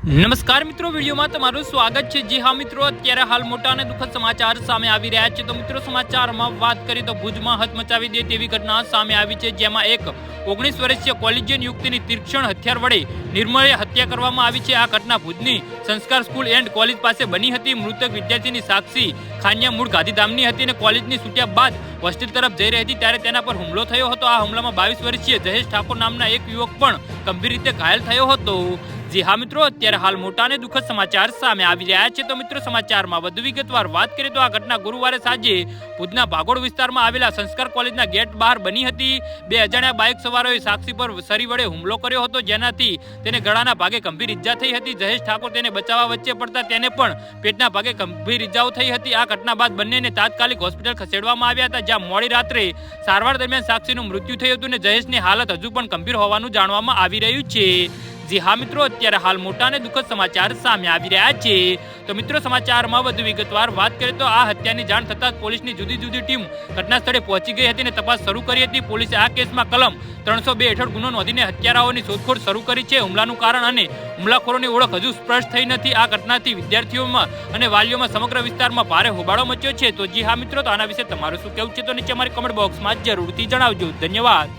નમસ્કાર મિત્રો, વિડીયોમાં તમારું સ્વાગત છે. જી હા મિત્રો, અત્યારે હાલ મોટા અને દુઃખદ સમાચાર સામે આવી રહ્યા છે. તો મિત્રો, સમાચારમાં વાત કરીએ તો ભુજમાં હચમચાવી દે તેવી ઘટના સામે આવી છે, જેમાં એક ઓગણીસ વર્ષીય કોલેજિયન યુવતીની તીક્ષણ હથિયાર વડે નિર્મળે હત્યા કરવામાં આવી છે. આ ઘટના ભુજની સંસ્કાર સ્કૂલ એન્ડ કોલેજ પાસે બની હતી. મૃતક વિદ્યાર્થીની સાક્ષી ખાનિયા મૂળ ગાંધીધામની હતી અને કોલેજની છૂટ્યા બાદ હોસ્ટેલ તરફ જઈ રહી હતી. ત્યારે તેના પર હુમલો થયો હતો. આ હુમલામાં બાવીસ વર્ષીય જહેશ ઠાકોર નામના એક યુવક પણ ગંભીર રીતે ઘાયલ થયો હતો. જી હા મિત્રો, અત્યારે હાલ મોટા અને દુઃખદ સમાચાર સામે આવી રહ્યા છે. તો મિત્રો, સમાચારમાં વધુ વિગતવાર વાત કરીએ તો આ ઘટના ગુરુવારે સાંજે ભુજના ભાગોળ વિસ્તારમાં આવેલા સંસ્કાર કોલેજના ગેટ બહાર બની હતી. બે અજાણ્યા બાઇક સવારોએ સાક્ષી પર સરી વડે હુમલો કર્યો હતો. જેનાથી તેને ગળાના ભાગે ગંભીર ઈજા થઈ હતી. જયેશ ઠાકોર તેને બચાવવા વચ્ચે પડતા તેને પણ પેટના ભાગે ગંભીર ઈજાઓ થઈ હતી. આ ઘટના બાદ બંનેને તાત્કાલિક હોસ્પિટલ ખસેડવામાં આવ્યા હતા. જ્યાં મોડી રાત્રે સારવાર દરમિયાન સાક્ષીનું મૃત્યુ થયું હતું અને જયેશની હાલત હજુ પણ ગંભીર હોવાનું જાણવામાં આવી રહ્યું છે. જી હા મિત્રો, અત્યારે હાલ મોટા અને દુઃખદ સમાચાર સામે આવી રહ્યા છે. તો મિત્રો, સમાચારમાં વધુ વિગતવાર વાત કરીએ તો આ હત્યાની જાણ થતાં પોલીસની જુદી જુદી ટીમ ઘટના સ્થળે પહોંચી ગઈ હતી અને તપાસ શરૂ કરી હતી. પોલીસે આ કેસમાં કલમ ત્રણસો બે હેઠળ ગુનો નોંધીને હત્યારાઓની શોધખોળ શરૂ કરી છે. હુમલાનું કારણ અને હુમલાખોરોની ઓળખ હજુ સ્પષ્ટ થઈ નથી. આ ઘટનાથી વિદ્યાર્થીઓમાં અને વાલીઓમાં સમગ્ર વિસ્તારમાં ભારે હોબાળો મચ્યો છે. તો જી હા મિત્રો, તો આના વિશે તમારું શું કહેવું છે? તો નીચે અમારી કમેન્ટ બોક્સમાં જરૂરથી જણાવજો. ધન્યવાદ.